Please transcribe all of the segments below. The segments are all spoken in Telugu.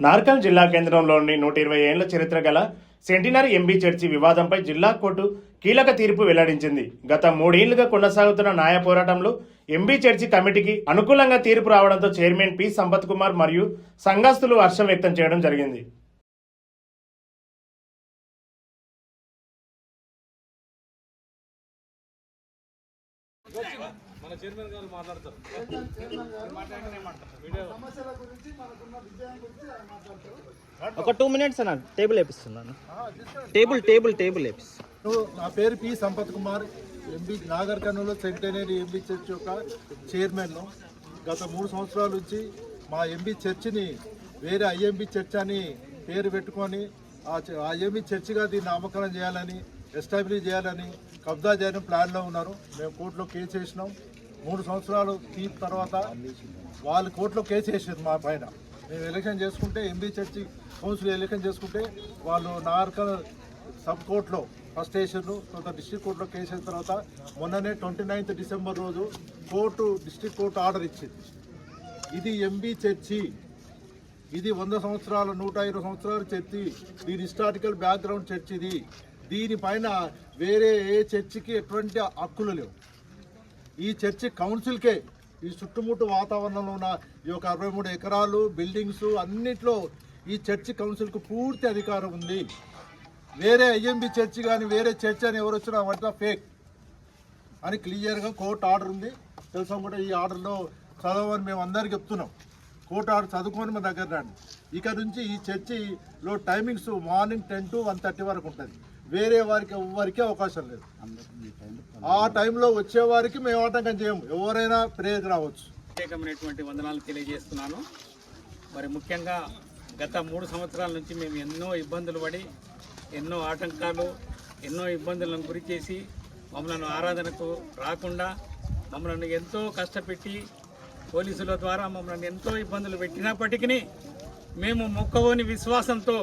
నార్కల్ జిల్లా కేంద్రంలోని నూట ఇరవై ఏళ్ళ చరిత్ర గల సెంటినరీ ఎంబీ చర్చి వివాదంపై జిల్లా కోర్టు కీలక తీర్పు వెల్లడించింది. గత మూడేళ్ళుగా కొనసాగుతున్న న్యాయ పోరాటంలో ఎంబీ చర్చి కమిటీకి అనుకూలంగా తీర్పు రావడంతో చైర్మన్ పి. సంపత్ కుమార్ మరియు సంఘస్థులు హర్షం వ్యక్తం చేయడం జరిగింది. ఒక టూ మినిట్స్ అన్న టేబుల్ వేపిస్తున్నాను టేబుల్ టేబుల్ టేబుల్ వేపిస్తాను నా పేరు P Sampath Kumar MB Nagar Kurnool centenary MB church యొక్క చైర్మన్ గత మూడు సంవత్సరాల నుంచి మా ఎంబీ చర్చిని వేరే ఐఎంబి చర్చ్ అని పేరు పెట్టుకొని ఆ చ- ఆ ఎంబీ చర్చిగా దీన్ని నామకరణం చేయాలని ఎస్టాబ్లిష్ చేయాలని కబ్జా చేయడం ప్లాన్లో ఉన్నారు. మేము కోర్టులో కేసు వేసినాం. మూడు సంవత్సరాలు తీర్పు తర్వాత వాళ్ళు కోర్టులో కేసు వేసారు మా పైన. మేము ఎలక్షన్ చేసుకుంటే ఎంబీ చర్చి కౌన్సిల్ ఎలక్షన్ చేసుకుంటే వాళ్ళు నార్కల్ సబ్ కోర్టులో ఫస్ట్ వేసారు తర్వాత డిస్ట్రిక్ట్ కోర్టులో కేసు వేసిన తర్వాత మొన్ననే ట్వంటీ నైన్త్ డిసెంబర్ రోజు కోర్టు డిస్టిక్ కోర్టు ఆర్డర్ ఇచ్చింది. ఇది ఎంబీ చర్చి. ఇది వంద సంవత్సరాల నూట ఇరవై సంవత్సరాల చర్చి. దీని హిస్టారికల్ బ్యాక్గ్రౌండ్ చర్చ్ ఇది దీనిపైన వేరే ఏ చర్చికి ఎటువంటి హక్కులు లేవు. ఈ చర్చి కౌన్సిల్కే ఈ చుట్టుముట్టు వాతావరణంలో ఉన్న ఈ యొక్క అరవై మూడు ఎకరాలు బిల్డింగ్స్ అన్నిట్లో ఈ చర్చి కౌన్సిల్కు పూర్తి అధికారం ఉంది. వేరే ఐఎంబి చర్చి కానీ వేరే చర్చి అని ఎవరు వచ్చినా వాటిలో ఫేక్ అని క్లియర్గా కోర్టు ఆర్డర్ ఉంది. తెలుసా కూడా ఈ ఆర్డర్లో చదవని మేము అందరికి చెప్తున్నాం. కోర్టు ఆర్డర్ చదువుకొని మా దగ్గర రండి. ఇక నుంచి ఈ చర్చిలో timings morning ten to one thirty వరకు ఉంటుంది. వేరే వారికి ఎవరికి అవకాశం లేదు. ఆ టైంలో వచ్చే వారికి మేము ఆటంకం చేయము. ఎవరైనా ప్రేయర్ రావచ్చు. ప్రత్యేకమైనటువంటి వందనాలు తెలియజేస్తున్నాను. మరి ముఖ్యంగా గత మూడు సంవత్సరాల నుంచి మేము ఎన్నో ఇబ్బందులు పడి ఎన్నో ఆటంకాలు ఎన్నో ఇబ్బందులను గురి చేసి మమ్మల్ని ఆరాధనకు రాకుండా మమ్మల్ని ఎంతో కష్టపెట్టి పోలీసుల ద్వారా మమ్మల్ని ఎంతో ఇబ్బందులు పెట్టినప్పటికీ మేము మొక్కవోని విశ్వాసంతో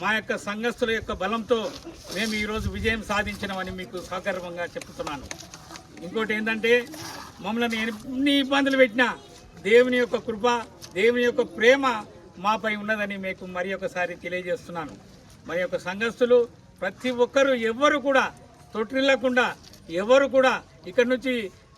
మా యొక్క సంఘస్థుల యొక్క బలంతో మేము ఈరోజు విజయం సాధించినామని మీకు సగర్వంగా చెప్తున్నాను. ఇంకోటి ఏంటంటే మమ్మల్ని ఎన్ని ఇబ్బందులు పెట్టినా దేవుని యొక్క కృప దేవుని యొక్క ప్రేమ మాపై ఉన్నదని మీకు మరి ఒకసారి తెలియజేస్తున్నాను. మరి యొక్క సంఘస్థులు ప్రతి ఒక్కరూ ఎవ్వరు కూడా తొట్టిల్లకుండా ఎవరు కూడా ఇక్కడి నుంచి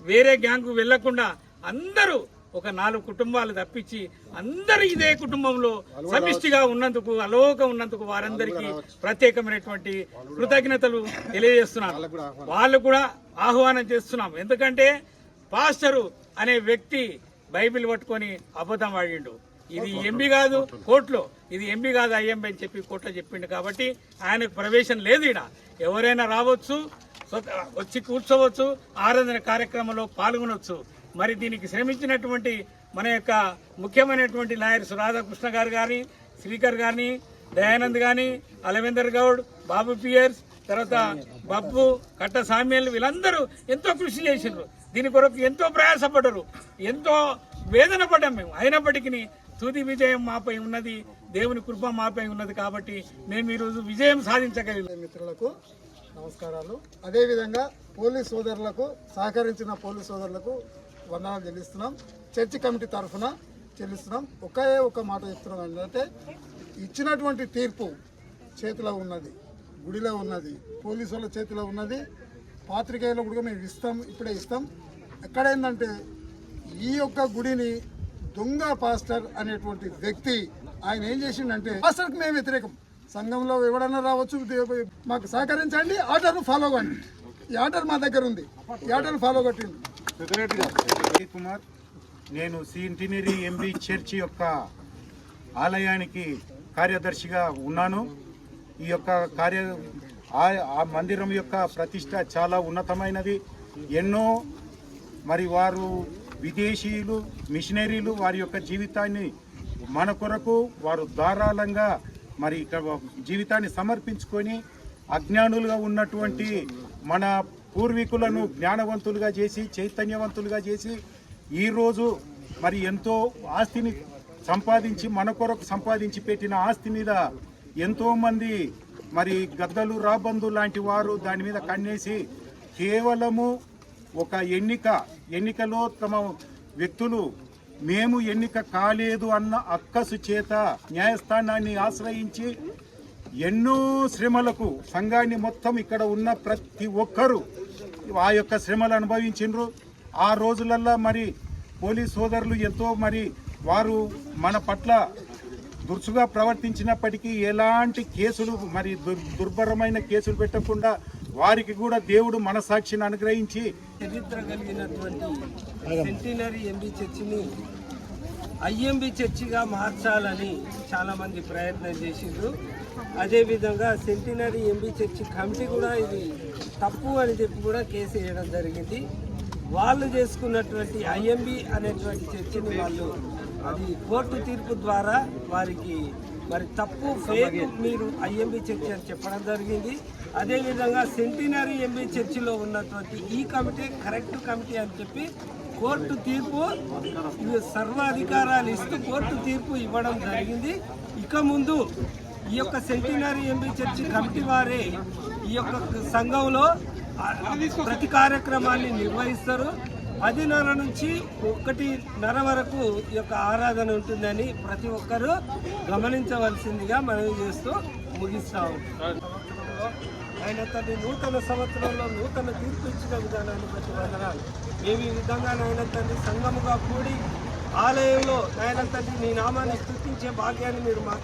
వేరే గ్యాంగ్కు వెళ్ళకుండా అందరూ ఒక నాలుగు కుటుంబాలు తప్పించి అందరూ ఇదే కుటుంబంలో సమిష్టిగా ఉన్నందుకు అలోక ఉన్నందుకు వారందరికీ ప్రత్యేకమైనటువంటి కృతజ్ఞతలు తెలియజేస్తున్నాను వాళ్ళు కూడా ఆహ్వానం చేస్తున్నాం. ఎందుకంటే పాస్టరు అనే వ్యక్తి బైబిల్ పట్టుకొని అబద్ధం ఆడిండు. ఇది ఎంబీ కాదు కోర్టులో. ఇది ఎంబీ కాదు ఐఎంబి అని చెప్పి కోర్టులో చెప్పిండు కాబట్టి ఆయనకు ప్రవేశం లేదు ఇక్కడ ఎవరైనా రావచ్చు వచ్చి కూర్చోవచ్చు ఆరాధన కార్యక్రమంలో పాల్గొనవచ్చు మరి దీనికి శ్రమించినటువంటి మన యొక్క ముఖ్యమైనటువంటి లాయర్స్ రాధాకృష్ణ గారు కానీ శ్రీకర్ కానీ దయానంద్ కానీ అలవేందర్ గౌడ్ బాబు పియర్స్ తర్వాత బబ్బు కట్ట సామ్యాలు వీళ్ళందరూ ఎంతో కృషి చేసిండ్రు దీని కొరకు ఎంతో ప్రయాసపడ్డరు ఎంతో వేదన పడ్డాం మేము. అయినప్పటికీ తుది విజయం మాపై ఉన్నది. దేవుని కృప మాపై ఉన్నది కాబట్టి మేము ఈరోజు విజయం సాధించగలిగిన మిత్రులకు నమస్కారాలు. అదేవిధంగా పోలీస్ సోదరులకు సహకరించిన పోలీస్ సోదరులకు వందనాలు చెల్లిస్తున్నాం. చర్చి కమిటీ తరఫున చెల్లిస్తున్నాం. ఒకే ఒక మాట చెప్తున్నాం ఏంటంటే ఇచ్చినటువంటి తీర్పు చేతిలో ఉన్నది గుడిలో ఉన్నది పోలీసు వాళ్ళ చేతిలో ఉన్నది. పాత్రికేయులు కూడా మేము ఇస్తాం ఇప్పుడే ఇస్తాం. ఎక్కడ ఏంటంటే ఈ యొక్క గుడిని దొంగ పాస్టర్ అనేటువంటి వ్యక్తి ఆయన ఏం చేసిండంటే పాస్టర్కి మేము వ్యతిరేకం. సంఘంలో ఎవడన్నా రావచ్చు మాకు సహకరించండి ఆర్డర్ ఫాలో కండి ఈ ఆర్డర్ మా దగ్గర ఉంది. ఈ ఆర్డర్ ఫాలో కట్టింది విజయ్ కుమార్ నేను సి సిఇంటినరీ ఎంబీ చర్చి యొక్క ఆలయానికి కార్యదర్శిగా ఉన్నాను. ఈ యొక్క కార్య ఆ- ఆ మందిరం యొక్క ప్రతిష్ట చాలా ఉన్నతమైనది. ఎన్నో మరి వారు విదేశీయులు మిషనరీలు వారి యొక్క జీవితాన్ని మన కొరకు వారు ధారాళంగా మరి ఇక్కడ జీవితాన్ని సమర్పించుకొని అజ్ఞానులుగా ఉన్నటువంటి మన పూర్వీకులను జ్ఞానవంతులుగా చేసి చైతన్యవంతులుగా చేసి ఈరోజు మరి ఎంతో ఆస్తిని సంపాదించి మన కొరకు సంపాదించి పెట్టిన ఆస్తి మీద ఎంతోమంది మరి గద్దలు రాబందు లాంటి వారు దాని మీద కన్నేసి కేవలము ఒక ఎన్నిక ఎన్నికలో తమ వ్యక్తులు మేము ఎన్నిక కాలేదు అన్న అక్కసు చేత న్యాయస్థానాన్ని ఆశ్రయించి ఎన్నో శ్రమలకు సంఘాన్ని మొత్తం ఇక్కడ ఉన్న ప్రతి ఒక్కరూ ఆ యొక్క శ్రమలు అనుభవించిండ్రు. ఆ రోజులల్లో మరి పోలీస్ సోదరులు ఎంతో మరి వారు మన పట్ల దురుసుగా ప్రవర్తించినప్పటికీ ఎలాంటి కేసులు మరి దుర్ దుర్భరమైన కేసులు పెట్టకుండా వారికి కూడా దేవుడు మనసాక్షిని అనుగ్రహించి చరిత్ర కలిగినటువంటి సెంటినరీ ఎంబీ చర్చిని ఐఎంబి చర్చిగా మార్చాలని చాలామంది ప్రయత్నం చేసిండ్రు. అదేవిధంగా సెంటినరీ ఎంబీ చర్చి కమిటీ కూడా ఇది తప్పు అని చెప్పి కూడా కేసు వేయడం జరిగింది. వాళ్ళు చేసుకున్నటువంటి ఐఎంబి అనేటువంటి చర్చిని వాళ్ళు అది కోర్టు తీర్పు ద్వారా వారికి మరి తప్పు ఫేక్ మీరు ఐఎంబి చర్చి అని చెప్పడం జరిగింది. అదేవిధంగా సెంటినరీ ఎంబీ చర్చిలో ఉన్నటువంటి ఈ కమిటీ కరెక్ట్ కమిటీ అని చెప్పి కోర్టు తీర్పు సర్వాధికారాలు ఇస్తూ కోర్టు తీర్పు ఇవ్వడం జరిగింది. ఇక ముందు ఈ యొక్క సెంటినరీ ఎంబీ చర్చి కమిటీ వారే ఈ యొక్క సంఘంలో ప్రతి కార్యక్రమాన్ని నిర్వహిస్తారు. పదిన్నర నుంచి ఒకటిన్నర వరకు ఈ యొక్క ఆరాధన ఉంటుందని ప్రతి ఒక్కరూ గమనించవలసిందిగా మనవి చేస్తూ ముగిస్తాము ఆయన తండ్రి నూతన సంవత్సరంలో నూతన తీర్పు ఇచ్చిన విధానాన్ని బట్టి వందనాలు. మేము ఈ విధంగా నాయన తండ్రి సంఘముగా కూడి ఆలయంలో నాయన తండ్రి నీ నామాన్ని స్థుతించే భాగ్యాన్ని మీరు మాకు